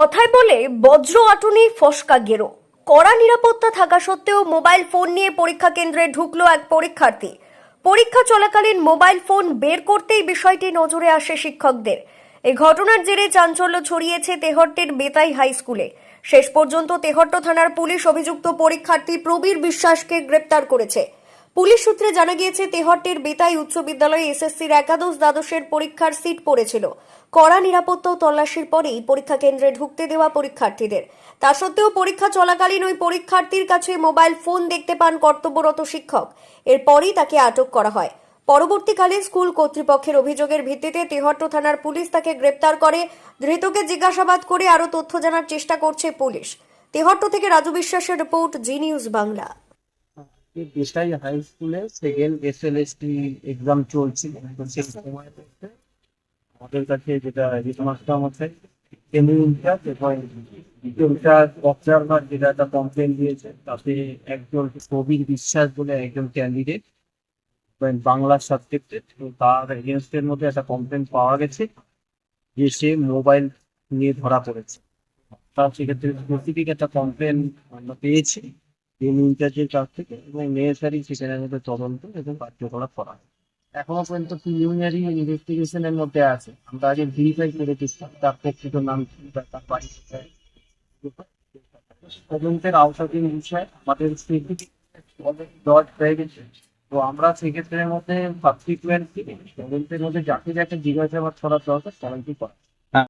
কথায় বলে বজ্র আটুনি, ফসকা গেরো। কড়া নিরাপত্তা থাকা সত্ত্বেও মোবাইল ফোন নিয়ে পরীক্ষা কেন্দ্রে ঢুকলো এক পরীক্ষার্থী। পরীক্ষা চলাকালীন মোবাইল ফোন বের করতেই বিষয়টি নজরে আসে শিক্ষকদের। এই ঘটনার জেরে চাঞ্চল্য ছড়িয়েছে তেহট্টের বেতাই হাই স্কুলে। শেষ পর্যন্ত তেহট্ট থানার পুলিশ অভিযুক্ত পরীক্ষার্থী প্রবীর বিশ্বাসকে গ্রেপ্তার করেছে। পুলিশ সূত্রে জানা গিয়েছে, তেহট্টের বেতাই উচ্চ বিদ্যালয়ে এসএসসির একাদশ দ্বাদশের পরীক্ষার সিট পড়েছিল। কড়া নিরাপত্তা ও তল্লাশির পরেই পরীক্ষা কেন্দ্রে ঢুকতে দেওয়া পরীক্ষার্থীদের। তা সত্ত্বেও পরীক্ষা চলাকালীন ওই পরীক্ষার্থীর কাছে মোবাইল ফোন দেখতে পান কর্তব্যরত শিক্ষক। এরপরই তাকে আটক করা হয়। পরবর্তীকালে স্কুল কর্তৃপক্ষের অভিযোগের ভিত্তিতে তেহট্ট থানার পুলিশ তাকে গ্রেপ্তার করে, ধৃতকে জিজ্ঞাসাবাদ করে আরও তথ্য জানার চেষ্টা করছে পুলিশ। তেহট্ট থেকে রাজু বিশ্বাসের রিপোর্ট, জি নিউজ বাংলা। এই হাই স্কুলে সেকেন্ড এসএলএসটি এক্সাম চলছিল সেই সময় আমাদের কাছে যেটা হেডমাস্টার মশাই কেন্দ্রীয় ইনচার্জ এবং দ্বিতীয় ইনচার্জ অবজারভার যেটা একটা কমপ্লেন দিয়েছে, তাতে একজন প্রবীর বিশ্বাস বলে একজন ক্যান্ডিডেট বাংলা সাবজেক্টে তো তার এগেনস্টের মধ্যে একটা কমপ্লেন পাওয়া গেছে, যে সে মোবাইল নিয়ে ধরা পড়েছে। তার সেক্ষেত্রে স্পেসিফিক একটা কমপ্লেন আমরা পেয়েছি। তিন ইনচার্জের কাছ থেকে এবং নেসারি সেখানের মধ্যে তদন্ত এবং কার্যকলাপ করা হয়। এখনও পর্যন্ত প্রিলিমিনারি ইনভেস্টিগেশনের মধ্যে আছে। আমরা আগে ভেরিফাই করে দিচ্ছি তার প্রকৃত নাম কি তার বাড়ি তদন্তের আওতাধীন বিষয় আমাদের ডট হয়ে গেছে তো আমরা সেক্ষেত্রের মধ্যে সাবসিকুয়েন্টলি তদন্তের মধ্যে যাকে যাকে জিজ্ঞাসাবাদ করার দরকার সবাইকে করা